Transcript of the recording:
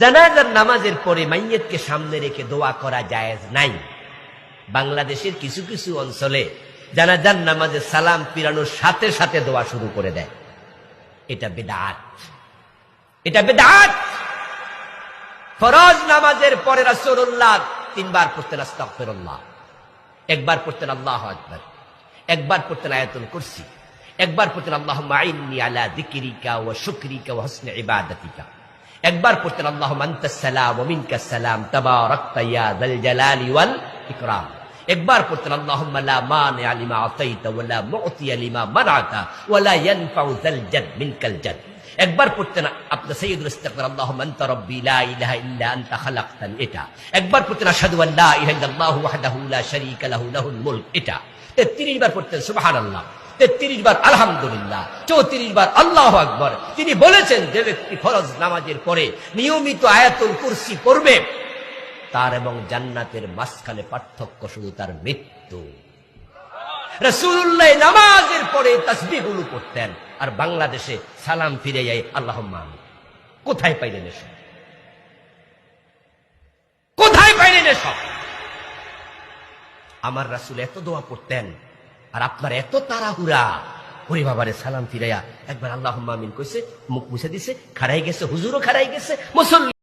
জানাজার নামাজের পরে মাইয়েতকে সামনে রেখে দোয়া করা জায়েজ নাই। বাংলাদেশের কিছু কিছু অঞ্চলে জানাজার নামাজে সালাম পিরানোর সাথে সাথে দোয়া শুরু করে দেয়। এটা বেদাত। এটা বেদাত! ফরজ নামাজের পরে রাসূলুল্লাহ তিনবার পড়তেন আস্তাগফিরুল্লাহ। একবার পড়তেন আল্লাহু আকবার। একবার পড়তেন আয়াতুল কুরসি। একবার পড়তেন আল্লাহুম্মা আইন্নি আলা যিকরিকা ওয়া শুকরিকা ওয়া হুসনি ইবাদাতিকা। একবার পড়তেন আল্লাহুম্মা আনতাস সালাম ওয়া মিনকাস সালাম তাবারাকতা ইয়া যাল জালালি ওয়াল ইকরাম একবার পড়তেন আল্লাহুম্মা লা মানিআ লিমা আতাইতা ওয়া লা মুতিয়া লিমা মানাতা ওয়া লা ইয়ানফাউ যাল জাদ মিনকাল জাদ একবার পড়তেন আপনার সৈয়দুল ইস্তাগফির আল্লাহুম্মা আনতা রাব্বি লা ইলাহা ইল্লা আনতা খালাকতানি এটা একবার পড়তেন আশহাদু আন লা ইলাহা ইল্লাল্লাহু ওয়াহদাহু লা শারীকা লাহু লাহুল মুলক এটা 33 বার পড়তেন সুবহানাল্লাহ তেত্রিশ বার আলহামদুলিল্লাহ, চৌত্রিশ বার আল্লাহ আকবর। তিনি বলেছেন যে ব্যক্তি ফরজ নামাজের পরে নিয়মিত আয়াতুল কুরসি পড়বে, তার এবং জান্নাতের মাঝখানে পার্থক্য শুধু তার মৃত্যু। রসুল্লাহ নামাজের পরে তসবিগুলো করতেন আর বাংলাদেশে সালাম ফিরে যায় আল্লাহ কোথায় পাইলেন এসব? কোথায় পাইলেন এসব? আমার রাসুল এত দোয়া করতেন আর আপনার এত তাড়াহুড়া। ওরে বাবারে, সালাম ফিরাইয়া একবার আল্লাহ মামিন কইছে, মুখ মুছে দিছে, খাড়াই গেছে, হুজুরও খাড়াই গেছে, মুসল্লি